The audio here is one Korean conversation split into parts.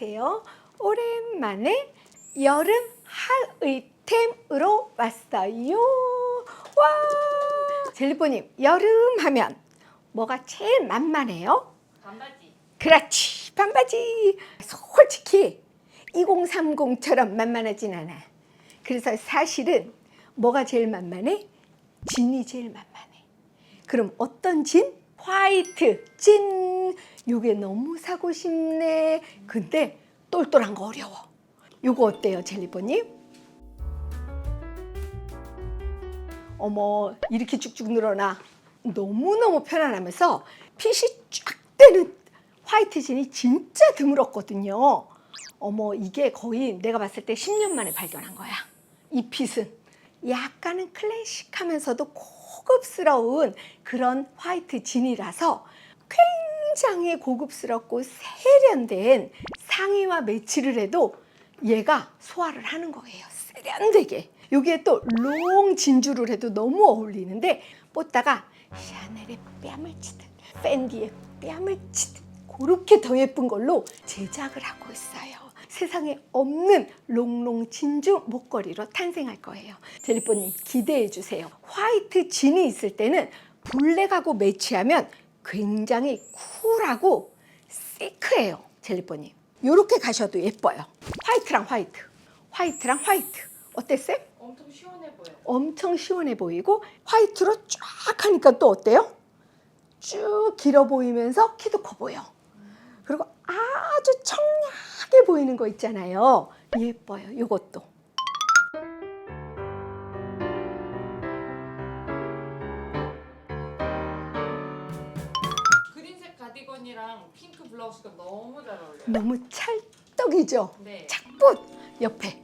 안녕하세요. 오랜만에 여름 할의템으로 왔어요. 와! 젤리뽀님, 여름 하면 뭐가 제일 만만해요? 반바지. 그렇지, 반바지. 솔직히 2030처럼 만만하진 않아. 그래서 사실은 뭐가 제일 만만해? 진이 제일 만만해. 그럼 어떤 진? 화이트 진. 요게 너무 사고 싶네. 근데 똘똘한 거 어려워. 요거 어때요, 젤리버님? 어머, 이렇게 쭉쭉 늘어나. 너무너무 편안하면서 핏이 쫙 되는 화이트 진이 진짜 드물었거든요. 어머, 이게 거의 내가 봤을 때 10년 만에 발견한 거야. 이 핏은. 약간은 클래식하면서도 고급스러운 그런 화이트 진이라서 굉장히 고급스럽고 세련된 상의와 매치를 해도 얘가 소화를 하는 거예요. 세련되게. 여기에 또 롱 진주를 해도 너무 어울리는데 뽑다가 샤넬의 뺨을 치듯 팬디의 뺨을 치듯 그렇게 더 예쁜 걸로 제작을 하고 있어요. 세상에 없는 롱롱 진주 목걸이로 탄생할 거예요. 젤리뽀님 기대해 주세요. 화이트 진이 있을 때는 블랙하고 매치하면 굉장히 쿨하고 시크해요. 젤리뽀님. 이렇게 가셔도 예뻐요. 화이트랑 화이트, 화이트랑 화이트. 어땠어요? 엄청 시원해 보여. 엄청 시원해 보이고 화이트로 쫙 하니까 또 어때요? 쭉 길어 보이면서 키도 커 보여. 그리고 아주 청량하게 보이는 거 있잖아요. 예뻐요. 이것도. 가디건이랑 핑크 블라우스가 너무 잘 어울려요. 너무 찰떡이죠. 네. 착붙 옆에.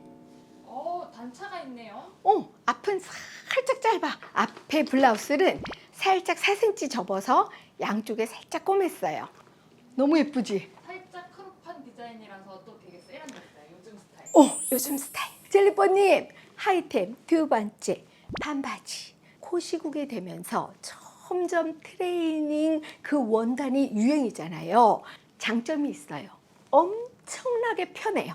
어 단차가 있네요. 어, 앞은 살짝 짧아. 앞에 블라우스는 살짝 4cm 접어서 양쪽에 살짝 꼬맸어요. 너무 예쁘지? 살짝 크롭한 디자인이라서 또 되게 세련됐어요. 요즘 스타일. 어, 요즘 스타일. 젤리뽀님, 하이템 두 번째, 반바지. 코시국이 되면서 점점 트레이닝 그 원단이 유행이잖아요. 장점이 있어요. 엄청나게 편해요.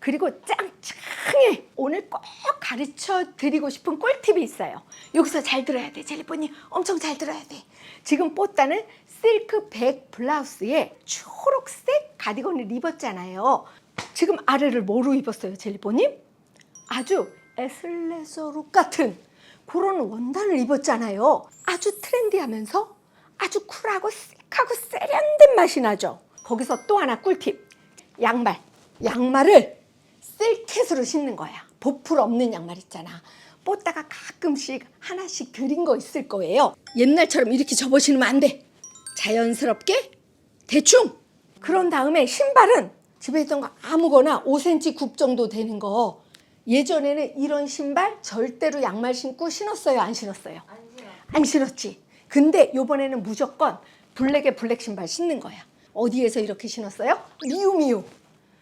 그리고 짱짱해. 오늘 꼭 가르쳐 드리고 싶은 꿀팁이 있어요. 여기서 잘 들어야 돼. 젤리뽀님 엄청 잘 들어야 돼. 지금 뽀따는 실크 백 블라우스에 초록색 가디건을 입었잖아요. 지금 아래를 뭐로 입었어요, 젤리뽀님? 아주 에슬레서룩 같은 그런 원단을 입었잖아요. 아주 트렌디하면서 아주 쿨하고 씩하고 세련된 맛이 나죠. 거기서 또 하나 꿀팁. 양말. 양말을 실켓으로 신는 거야. 보풀 없는 양말 있잖아. 뽑다가 가끔씩 하나씩 드린 거 있을 거예요. 옛날처럼 이렇게 접어 신으면 안 돼. 자연스럽게 대충. 그런 다음에 신발은 집에 있던 거 아무거나 5cm 굽 정도 되는 거. 예전에는 이런 신발 절대로 양말 신고 신었어요? 안 신었어요? 안 신었지. 근데 요번에는 무조건 블랙에 블랙 신발 신는 거야. 어디에서 이렇게 신었어요? 미우미우.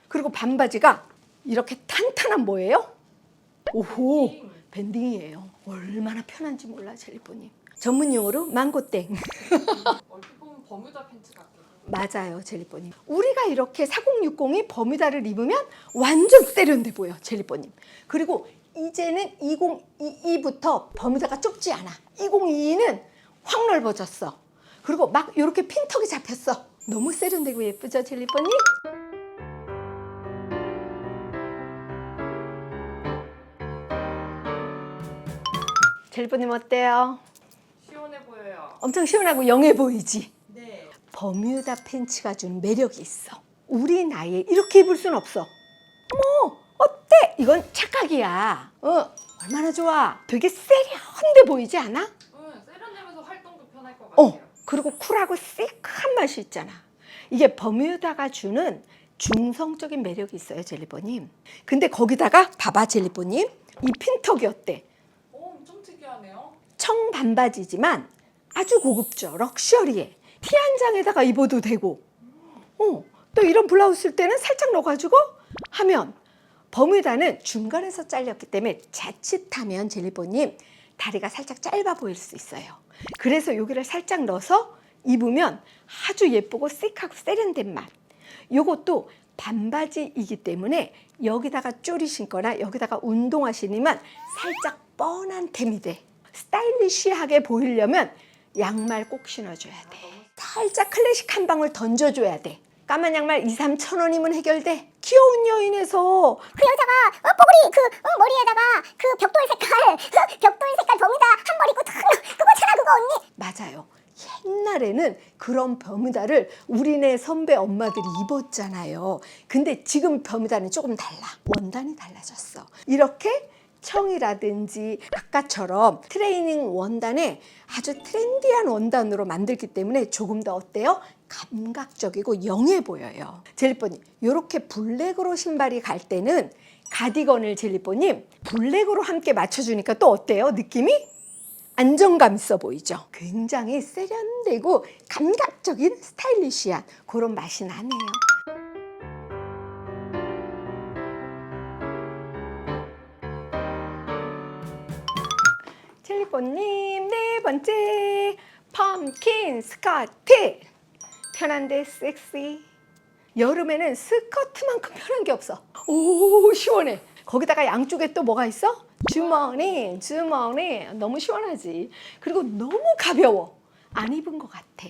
그리고 반바지가 이렇게 탄탄한 뭐예요? 오호, 밴딩. 밴딩이에요. 얼마나 편한지 몰라, 젤리뽀님. 전문 용어로 망고땡. 얼핏 보면 버뮤다 팬츠 같기도. 맞아요, 젤리뽀님. 우리가 이렇게 4060이 버뮤다를 입으면 완전 세련돼 보여, 젤리뽀님. 그리고 이제는 2022부터 버뮤다가 좁지 않아. 2022는 확 넓어졌어. 그리고 막 이렇게 핀턱이 잡혔어. 너무 세련되고 예쁘죠, 젤리뽀님? 젤리뽀님 어때요? 시원해 보여요. 엄청 시원하고 영해 보이지? 네. 버뮤다 팬츠가 주는 매력이 있어. 우리 나이에 이렇게 입을 순 없어. 어머, 어때? 이건 착각이야. 어, 얼마나 좋아. 되게 세련돼 보이지 않아? 응, 세련되면서 활동도 편할 것 같아요. 어, 그리고 쿨하고 시크한 맛이 있잖아. 이게 버뮤다가 주는 중성적인 매력이 있어요, 젤리버님. 근데 거기다가 봐봐, 젤리버님. 이 핀턱이 어때? 어, 엄청 특이하네요. 청 반바지지만 아주 고급져, 럭셔리해. 티 한 장에다가 입어도 되고. 어, 또 이런 블라우스 쓸 때는 살짝 넣어가지고 하면 버뮤다는 중간에서 잘렸기 때문에 자칫하면 젤리보님 다리가 살짝 짧아 보일 수 있어요. 그래서 여기를 살짝 넣어서 입으면 아주 예쁘고 시크하고 세련된 맛. 요것도 반바지이기 때문에 여기다가 쪼리 신거나 여기다가 운동화 신으면 살짝 뻔한 템이 돼. 스타일리시하게 보이려면 양말 꼭 신어줘야 돼. 살짝 클래식 한 방울 던져줘야 돼. 까만 양말 2, 3천 원이면 해결돼. 귀여운 여인에서 그 여자가 어, 뽀글이 그 어, 머리에다가 그 벽돌 색깔 그 벽돌 색깔 버뮤다 한 머리 입고 탁 그거잖아 그거 언니 맞아요. 옛날에는 그런 버뮤다를 우리네 선배 엄마들이 입었잖아요. 근데 지금 버뮤다는 조금 달라. 원단이 달라졌어. 이렇게 청이라든지 아까처럼 트레이닝 원단에 아주 트렌디한 원단으로 만들기 때문에 조금 더 어때요? 감각적이고 영해 보여요. 젤리뽀님, 이렇게 블랙으로 신발이 갈 때는 가디건을 젤리뽀님 블랙으로 함께 맞춰주니까 또 어때요? 느낌이? 안정감 있어 보이죠? 굉장히 세련되고 감각적인 스타일리시한 그런 맛이 나네요. 젤리뽀님 네 번째. 펌킨 스커트. 편한데 섹시. 여름에는 스커트만큼 편한 게 없어. 오 시원해. 거기다가 양쪽에 또 뭐가 있어? 주머니 주머니. 너무 시원하지. 그리고 너무 가벼워. 안 입은 것 같아.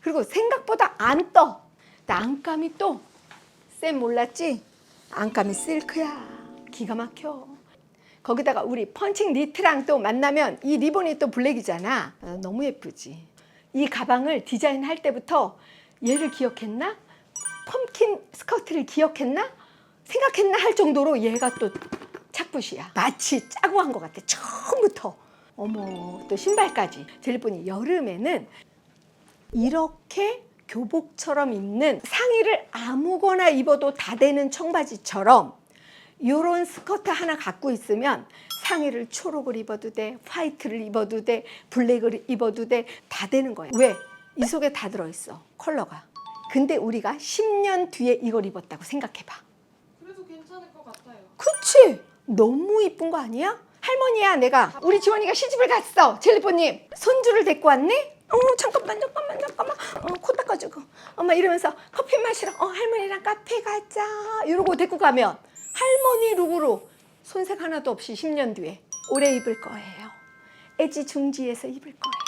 그리고 생각보다 안떠. 안감이 또 쌤 몰랐지? 안감이 실크야. 기가 막혀 거기다가 우리 펀칭 니트랑 또 만나면 이 리본이 또 블랙이잖아. 어, 너무 예쁘지. 이 가방을 디자인할 때부터 얘를 기억했나? 펌킨 스커트를 기억했나? 생각했나 할 정도로 얘가 또 착붙이야. 마치 짜고 한 것 같아. 처음부터. 어머, 또 신발까지. 젤리폰이 여름에는 이렇게 교복처럼 입는 상의를 아무거나 입어도 다 되는 청바지처럼 요런 스커트 하나 갖고 있으면 상의를 초록을 입어도 돼, 화이트를 입어도 돼, 블랙을 입어도 돼, 다 되는 거야. 왜? 이 속에 다 들어있어, 컬러가. 근데 우리가 10년 뒤에 이걸 입었다고 생각해봐. 그래도 괜찮을 것 같아요. 그치? 너무 이쁜 거 아니야? 할머니야, 내가. 우리 지원이가 시집을 갔어. 젤리포님, 손주를 데리고 왔네? 어, 잠깐만, 잠깐만, 잠깐만. 어, 코 닦아주고. 엄마 이러면서 커피 마시러, 어, 할머니랑 카페 가자. 이러고 데리고 가면 할머니 룩으로 손색 하나도 없이 10년 뒤에 오래 입을 거예요. 애지중지해서 입을 거예요.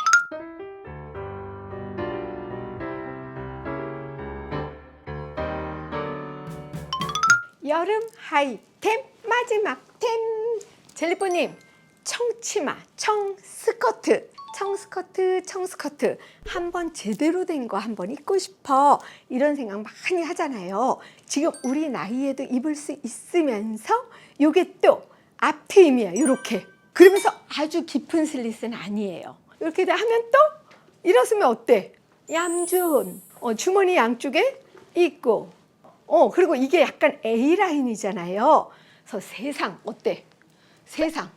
여름 하이템 마지막 템 젤리뽀님 청치마 청스커트 청스커트 청스커트. 한 번 제대로 된 거 한 번 입고 싶어. 이런 생각 많이 하잖아요. 지금 우리 나이에도 입을 수 있으면서 요게 또 앞트임이야 이렇게. 그러면서 아주 깊은 슬릿은 아니에요. 이렇게 하면 또 일어서면 어때? 얌전. 어, 주머니 양쪽에 있고. 어, 그리고 이게 약간 A라인이잖아요. 그래서 세상, 어때? 세상.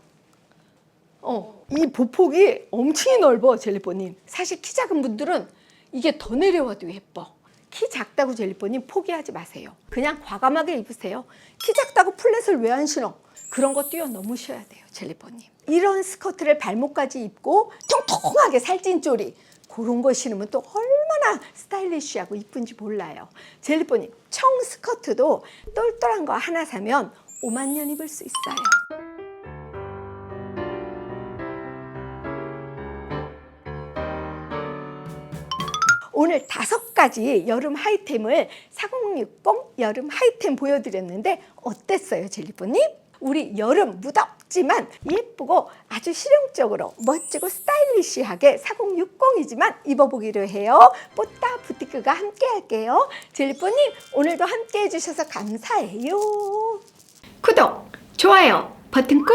어, 이 보폭이 엄청 넓어, 젤리뽀님. 사실 키 작은 분들은 이게 더 내려와도 예뻐. 키 작다고 젤리뽀님 포기하지 마세요. 그냥 과감하게 입으세요. 키 작다고 플랫을 왜 안 신어? 그런 거 뛰어넘으셔야 돼요, 젤리뽀님. 이런 스커트를 발목까지 입고 통통하게 살찐 쪼리. 그런 거 신으면 또 얼마나 스타일리쉬하고 이쁜지 몰라요. 젤리뽀님, 청 스커트도 똘똘한 거 하나 사면 5만 년 입을 수 있어요. 오늘 다섯 가지 여름 하이템을 4060 여름 하이템 보여드렸는데 어땠어요, 젤리뽀님? 우리 여름 무덥지만 예쁘고 아주 실용적으로 멋지고 스타일리시하게 4060이지만 입어보기로 해요. 뽀따 부티크가 함께 할게요. 젤리뽀님 오늘도 함께 해주셔서 감사해요. 구독, 좋아요 버튼 꾹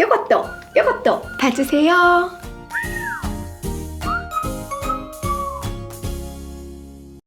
요것도 요것도 봐주세요.